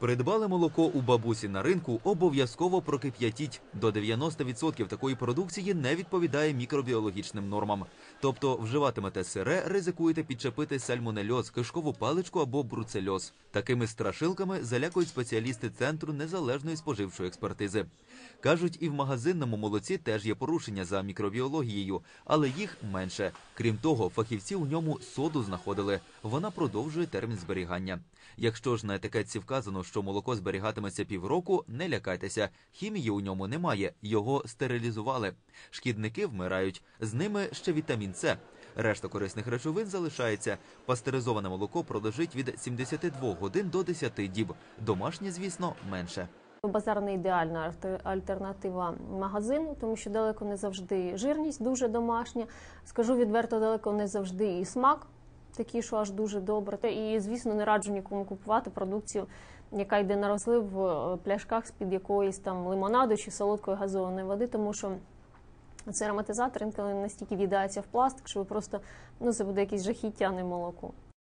Придбали молоко у бабусі на ринку, обов'язково прокип'ятіть. До 90% такої продукції не відповідає мікробіологічним нормам. Тобто вживатимете сире, ризикуєте підчепити сальмонельоз, кишкову паличку або бруцельоз. Такими страшилками залякують спеціалісти центру незалежної споживчої експертизи. Кажуть, і в магазинному молоці теж є порушення за мікробіологією, але їх менше. Крім того, фахівці у ньому соду знаходили. Вона продовжує термін зберігання. Якщо ж на етикетці вказано, що молоко зберігатиметься півроку, не лякайтеся. Хімії у ньому немає, його стерилізували. Шкідники вмирають, з ними ще вітамін С. Решта корисних речовин залишається. Пастеризоване молоко пролежить від 72 годин до 10 діб. Домашнє, звісно, менше. Базар не ідеальна альтер- альтернатива магазину, тому що далеко не завжди жирність дуже домашня. Скажу відверто, далеко не завжди і смак такий, що аж дуже добре. І, звісно, не раджу нікому купувати продукцію, яка йде на розлив в е, пляшках з-під якоїсь там лимонаду чи солодкої газованої води, тому що цей ароматизатор інколи настільки в'їдається в пластик, що ви просто ну це буде якесь жахіття, не молоко.